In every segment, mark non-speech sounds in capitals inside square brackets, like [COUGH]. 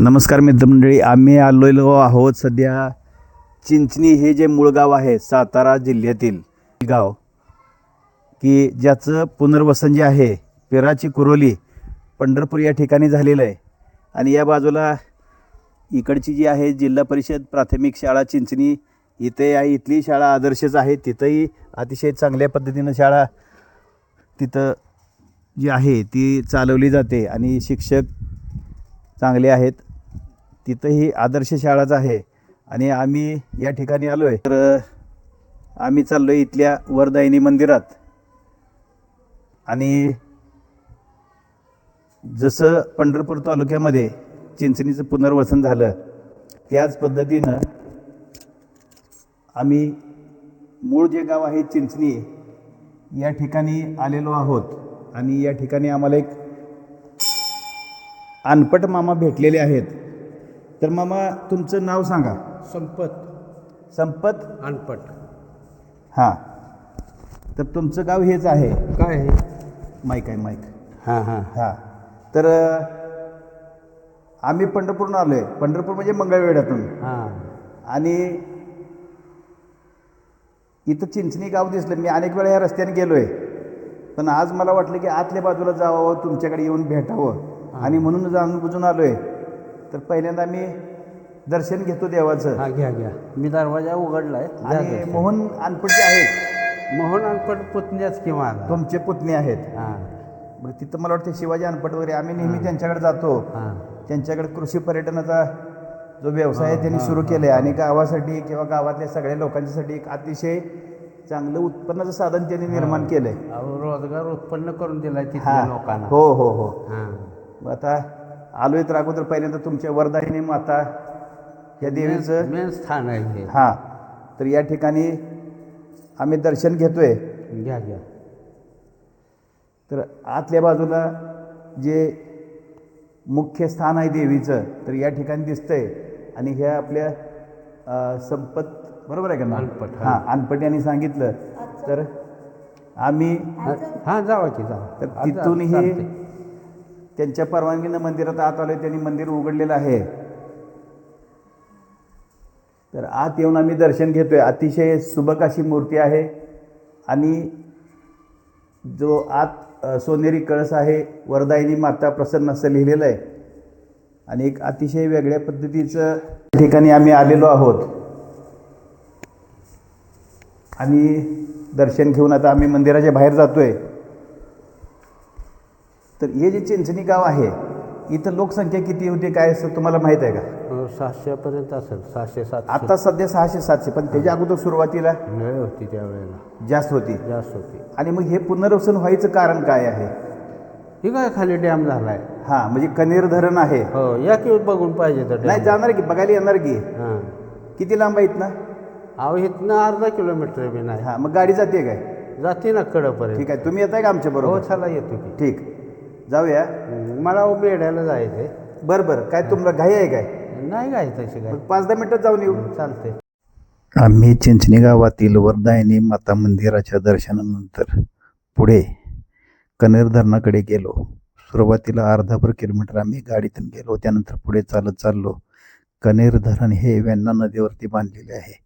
नमस्कार मित्रमंडळी आम्ही आलेलो आहोत सध्या चिंचणी हे जे मूळ गाव आहे सातारा जिल्ह्यातील गाव की ज्याचं पुनर्वसन जे आहे पेराची कुरोली पंढरपूर या ठिकाणी झालेलं आहे. आणि या बाजूला इकडची जी आहे जिल्हा परिषद प्राथमिक शाळा चिंचणी इथे आहे इथली शाळा आदर्शच आहे. तिथंही अतिशय चांगल्या पद्धतीनं शाळा तिथं जी आहे ती चालवली जाते. आणि शिक्षक चांगले आहेत. तिथंही आदर्श शाळाच आहे आणि आम्ही या ठिकाणी आलो आहे तर आम्ही चाललो आहे इथल्या वरदायिनी मंदिरात. आणि जसं पंढरपूर तालुक्यामध्ये चिंचणीचं पुनर्वसन झालं त्याच पद्धतीनं आम्ही मूळ जे गाव आहे चिंचणी या ठिकाणी आलेलो आहोत. आणि या ठिकाणी आम्हाला एक अनपट मामा भेटलेले आहेत. तर मामा तुमचं नाव सांगा. संपत. संपत? अनपट. हां. तर तुमचं गाव हेच आहे. काय आहे? माईक आहे माईक. हां हां. हां. तर आम्ही पंढरपूरनं आलो आहे पंढरपूर म्हणजे मंगळवेढ्यातून. हां. आणि इथं चिंचणी गाव दिसलं. मी अनेक वेळा या रस्त्याने गेलो आहे पण आज मला वाटलं की आतल्या बाजूला जावं तुमच्याकडे येऊन भेटावं. आणि म्हणून जाणून बुजून आलो आहे तर पहिल्यांदा मी दर्शन घेतो देवाचं. हां घ्या घ्या. मी दरवाजा उघडलाय. घ्या आणि दर्शन. मोहन अनपटचे आहेत मोहन अनपट पुतण्याच किंवा? तुमचे पुतणे आहेत. हां. मग तिथं मला वाटतं शिवाजी अनपट वगैरे आम्ही नेहमी त्यांच्याकडे जातो. हां. त्यांच्याकडे कृषी पर्यटनाचा जो व्यवसाय आहे त्यांनी सुरू केला आहे आणि गावासाठी किंवा गावातल्या सगळ्या लोकांच्यासाठी एक अतिशय चांगलं उत्पन्नाचं साधन त्यांनी निर्माण केलं आहे अहो, रोजगार उत्पन्न करून दिलाय तिथल्या लोकांना. हो हो हो. हां. मग आता आलोय तर अगोदर पहिल्यांदा तुमच्या वरदायिनी माता या देवीचं मेन स्थान आहे हे. हां. तर या ठिकाणी आम्ही दर्शन घेतोय. घ्या घ्या. तर आतल्या बाजूला जे मुख्य स्थान आहे देवीचं तर या ठिकाणी दिसतंय. आणि ह्या आपल्या संपत बरोबर आहे का ना अनपट, हां. अनपट यांनी सांगितलं. तर आम्ही हां जावा की जावा. तर तिथूनही. त्यांच्या परवानगीनं मंदिरात आत आलो त्यांनी मंदिर उघडलेलं आहे. तर आत येऊन आम्ही दर्शन घेतोय. अतिशय सुबक अशी मूर्ती आहे. आणि जो आत सोनेरी कळस आहे वरदायिनी माता प्रसन्न असं लिहिलेलं आहे. आणि एक अतिशय वेगळ्या पद्धतीचं ठिकाणी आम्ही आलेलो आहोत. आणि दर्शन घेऊन आता आम्ही मंदिराच्या बाहेर जातो आहे तर हे जे चिंचणी गाव आहे इथं लोकसंख्या किती होती काय असं तुम्हाला माहीत आहे का? सहाशेपर्यंत असेल सहाशे सातशे. आता सध्या सहाशे सातशे पण त्याच्या अगोदर सुरुवातीला लय होती त्यावेळेला. जास्त होती. जास्त होती. आणि मग हे पुनर्वसन व्हायचं कारण काय आहे? ही काय खाली डॅम झालाय? हां म्हणजे कनेर धरण आहे. हो या की बघून पाहिजे तर नाही जाणार की बघायला येणार की? हां. किती लांब आहेत ना अहो इथनं अर्धा किलोमीटर बी नाही. हां मग गाडी जाते काय? जाते ना कडपर्यंत. ठीक आहे तुम्ही येताय का आमच्या हो बरोबर चला येतो की. ठीक. जाऊया. मला बेड्याला जायचंय. बरं बरं. काय तुम्हाला घाई आहे काय? नाही काय तशी काय पाच दहा मिनिटात जाऊन येऊ. चालते आम्ही चिंचणी गावातील वरदायिनी माता मंदिराच्या दर्शनानंतर पुढे कनेर धरणाकडे गेलो. सुरुवातीला अर्धाभर किलोमीटर आम्ही गाडीतून गेलो. त्यानंतर पुढे चालत चाललो. कनेर धरण हे वेण्णा नदीवरती बांधलेले आहे.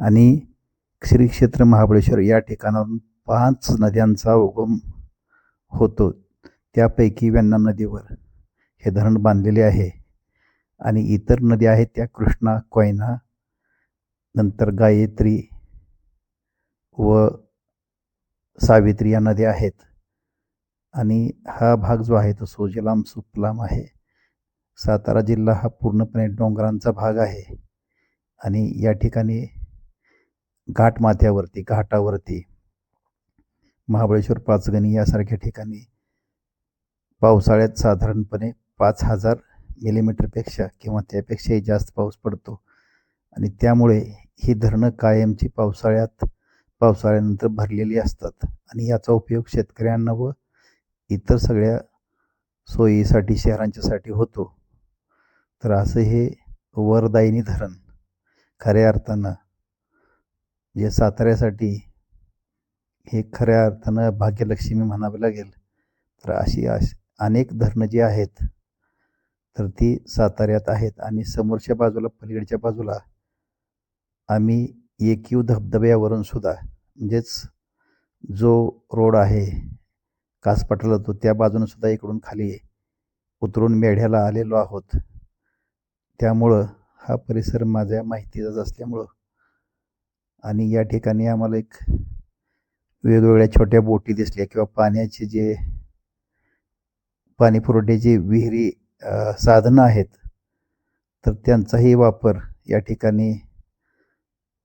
आणि श्री क्षेत्र महाबळेश्वर या ठिकाणावरून पाच नद्यांचा उगम होतो. त्यापैकी वेण्णा नदीवर हे धरण बांधलेले आहे. आणि इतर नद्या आहेत त्या कृष्णा कोयना नंतर गायत्री व सावित्री या नद्या आहेत. आणि हा भाग जो आहे तो सोजलाम सुपलाम आहे. सातारा जिल्हा हा पूर्णपणे डोंगरांचा भाग आहे. आणि या ठिकाणी घाटमाथ्यावरती घाटावरती महाबळेश्वर पाचगणी यासारख्या ठिकाणी पावसाळ्यात साधारणपणे पाच हजार मिलीमीटरपेक्षा किंवा त्यापेक्षाही जास्त पाऊस पडतो. आणि त्यामुळे ही धरणं कायमची पावसाळ्यात पावसाळ्यानंतर भरलेली असतात. आणि याचा उपयोग शेतकऱ्यांना व इतर सगळ्या सोयीसाठी शहरांच्यासाठी होतो. तर असं हे वरदायिनी धरण खऱ्या अर्थानं जे साताऱ्यासाठी हे खऱ्या अर्थानं भाग्यलक्ष्मी म्हणावं लागेल. तर अशी आश अनेक धरणं जी आहेत तर ती साताऱ्यात आहेत आणि समोरच्या बाजूला पलीकडच्या बाजूला आम्ही एकीव धबधब्यावरून सुद्धा म्हणजेच जो रोड आहे कासपाटाला तो त्या बाजूनं सुद्धा इकडून खाली उतरून मेढ्याला आलेलो आहोत. त्यामुळं हा परिसर माझ्या माहितीचाच असल्यामुळं आणि या ठिकाणी आम्हाला एक वेगवेगळ्या छोट्या बोटी दिसल्या किंवा पाण्याचे जे पाणीपुरवठ्याची विहिरी साधनं आहेत तर त्यांचाही वापर या ठिकाणी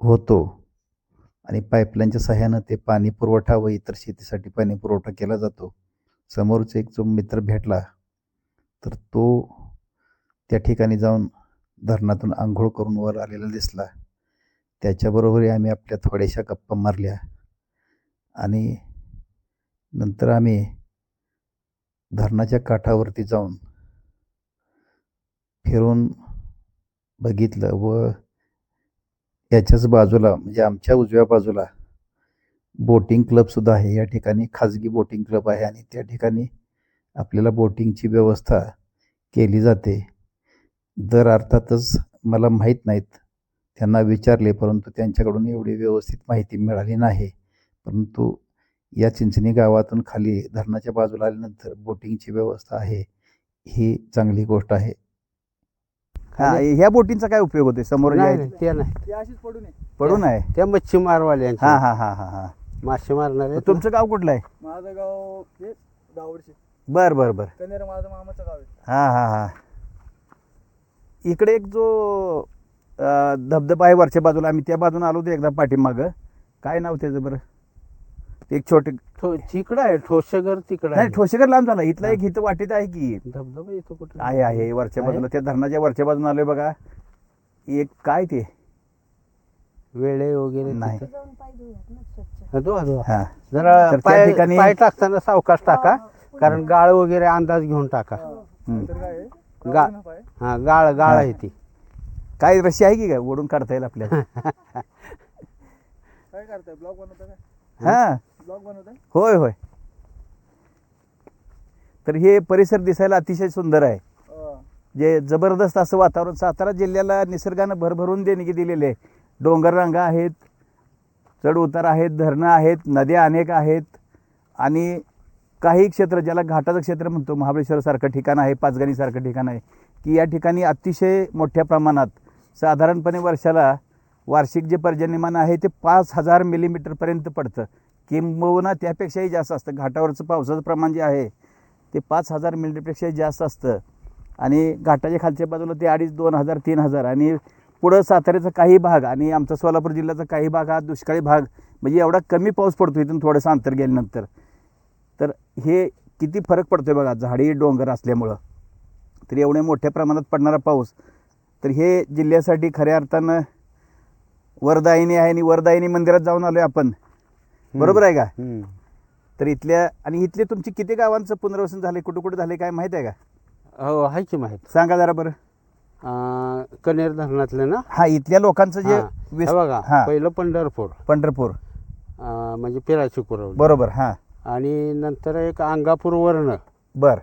होतो. आणि पाईपलाईनच्या सहाय्यानं ते पाणी पुरवठा व इतर शेतीसाठी पाणी पुरवठा केला जातो. समोरच एक जो मित्र भेटला तर तो त्या ठिकाणी जाऊन धरणातून आंघोळ करून वर आलेला दिसला. त्याच्याबरोबरही आम्ही आपल्या थोड्याशा गप्पा मारल्या. आणि नंतर आम्ही धरणाच्या काठावरती जाऊन फिरून बघितलं व याच्याच बाजूला म्हणजे आमच्या उजव्या बाजूला बोटिंग क्लबसुद्धा आहे. या ठिकाणी खाजगी बोटिंग क्लब आहे आणि त्या ठिकाणी आपल्याला बोटिंगची व्यवस्था केली जाते. दर अर्थातच मला माहीत नाहीत त्यांना विचारले परंतु त्यांच्याकडून एवढी व्यवस्थित माहिती मिळाली नाही. परंतु या चिंचणी गावातून खाली धरणाच्या बाजूला आल्यानंतर बोटिंगची व्यवस्था आहे. ही चांगली गोष्ट आहे. हा ह्या बोटिंगचा काय उपयोग होतो समोर नाही, नाही ती पडून आहे पडून आहे त्या मच्छीमारवाल्यांचे. हा हा हा हा हा. मासे मारणारे. तुमचं गाव कुठलं आहे? माझं गाव हे दावडशे. बर बर बर. कनेर माझं मामाचं गाव आहे. हा हा हा. इकडे एक जो अं, धबधबा आहे वरच्या बाजूला आम्ही त्या बाजूला आलो होतो एकदा पाठीमागं. काय नाव त्याचं बरं? एक छोटे ठो तिकडं आहे ठोसगर तिकडं नाही आहे. ठोसेकर लांब झाला. इथला एक इथं वाटेत आहे की. धबधबा येतो कुठं? आहे आहे वरच्या? बाजूला. त्या धरणाच्या वरच्या बाजूला आलोय बघा. एक काय ते? वेळे वगैरे नाही. हा. हा. जरा पाय ठिकाणी- पाय टाकताना सावकाश टाका. कारण गाळ वगैरे अंदाज घेऊन टाका. आहे? हा गाळ गाळ हा. आहे ती. काय रशी आहे की काय? ओढून काढता येईल आपल्याला. [LAUGHS] काय करताय? ब्लॉग बनवता हा. होय होय. तर हे परिसर दिसायला अतिशय सुंदर आहे. अं, जे जबरदस्त असं वातावरण सातारा जिल्ह्याला निसर्गानं भरभरून देणगी दिलेली आहे. डोंगर रांगा आहेत चढ उतार आहेत धरणं आहेत नद्या अनेक आहेत. आणि काही क्षेत्र ज्याला घाटाचं क्षेत्र म्हणतो महाबळेश्वरसारखं ठिकाण आहे पाचगणीसारखं ठिकाण आहे की या ठिकाणी अतिशय मोठ्या प्रमाणात साधारणपणे वर्षाला वार्षिक जे पर्जन्यमान आहे ते पाच हजार मिलीमीटरपर्यंत पडतं. किंबहुना त्यापेक्षाही जास्त असतं. घाटावरचं पावसाचं प्रमाण जे आहे ते पाच हजार मिलीमीटरपेक्षाही जास्त असतं. आणि घाटाच्या खालच्या बाजूला ते अडीच दोन हजार तीन हजार. आणि पुढं साताऱ्याचा काही भाग आणि आमचा सोलापूर जिल्ह्याचा काही भाग हा दुष्काळी भाग म्हणजे एवढा कमी पाऊस पडतो इथून थोडंसं अंतर गेल्यानंतर. तर हे किती फरक पडतो आहे बघा झाडी डोंगर असल्यामुळं. तर एवढ्या मोठ्या प्रमाणात पडणारा पाऊस तर हे जिल्ह्यासाठी खऱ्या अर्थानं वरदायिनी आहे आणि वरदायिनी मंदिरात जाऊन आलो आहे आपण. बरोबर आहे का? हम्म. तर इथल्या आणि इथले तुमची किती गावांचं पुनर्वसन झाले? कुठं कुठं झाले? काय माहिती आहे का? हो आहे की माहीत. सांगा जरा बरं. अं, कनेर धरणातलं ना? हा इथल्या लोकांचं जे हा. विस- बघा हा. पहिलं पंढरपूर. पंढरपूर. अं, म्हणजे पिराची कुरवली बरोबर हा. आणि नंतर एक अंगापूर वर्ण. बर.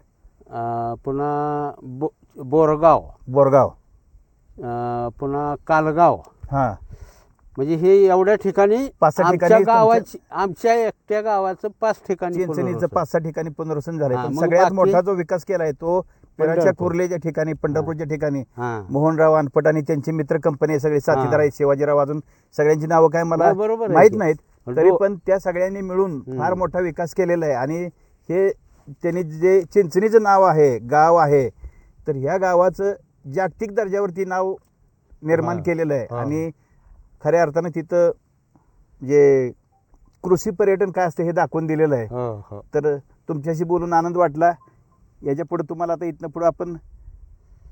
पुन्हा बो बोरगाव. बोरगाव. अं, पुन्हा कालगाव. हा. म्हणजे हे एवढ्या ठिकाणी पाच सहा आमच्या ठिकाणी गावाची आमच्या एकट्या गावाचं पाच ठिकाणी चिंचणीचं पुनर्वसन. पाच सहा ठिकाणी पुनर्वसन झालंय हा, पण मग सगळ्यात बाकी- मोठा जो विकास केलाय तो पेराच्या पंढरपूर. कुर्लेच्या ठिकाणी पंढरपूरच्या ठिकाणी हा मोहनराव अनपट आणि त्यांची मित्र कंपनी आहे सगळे साथीदार आहेत शिवाजीराव अजून सगळ्यांची नावं काय मला बरोबर आहे माहीत की. नाहीत तरी. पण त्या सगळ्यांनी मिळून. फार मोठा विकास केलेला आहे आणि हे त्यांनी जे चिंचणीचं नाव आहे गाव आहे तर ह्या गावाचं जागतिक दर्जावरती नाव निर्माण हा. केलेलं आहे हा. आणि खऱ्या अर्थानं तिथं जे कृषी पर्यटन काय असतं हे दाखवून दिलेलं आहे. हो हो. तर तुमच्याशी बोलून आनंद वाटला. याच्यापुढे तुम्हाला आता इथनं पुढं आपण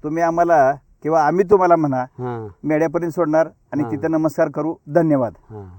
तुम्ही आम्हाला किंवा आम्ही तुम्हाला म्हणा हा. मेड्यापर्यंत सोडणार आणि हा. तिथं नमस्कार करू. धन्यवाद. हा.